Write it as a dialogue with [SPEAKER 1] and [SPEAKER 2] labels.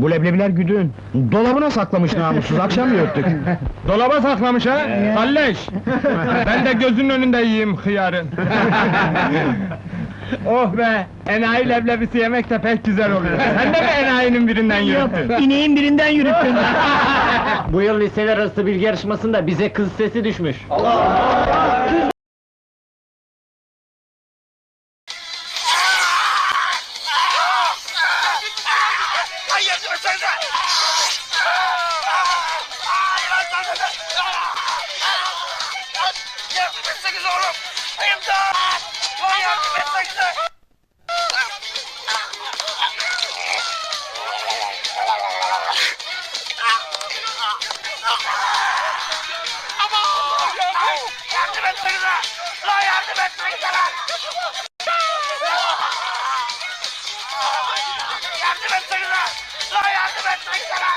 [SPEAKER 1] Bu leblebiler güdün. Dolabına saklamış namussuz, akşam yırttık.
[SPEAKER 2] Dolaba saklamış ha? Kalleş! ben de gözünün önünde yiyeyim hıyarı. oh be! Enayi leblebisi yemek de pek güzel oluyor. Sen de mi enayinin birinden yürüttün?
[SPEAKER 1] İneğin birinden yürüttün.
[SPEAKER 3] Bu yıl liseler arası bilgi yarışmasında bize kız sesi düşmüş.
[SPEAKER 4] Ay yardım yardım etsenize! Yardım etsenize oğlum! İmdat! Yardım etsenize! Yardım etsenize! Lan yardım etsenize lan! Yardım etsenize! Lan yardım etsenize lan! İmdat!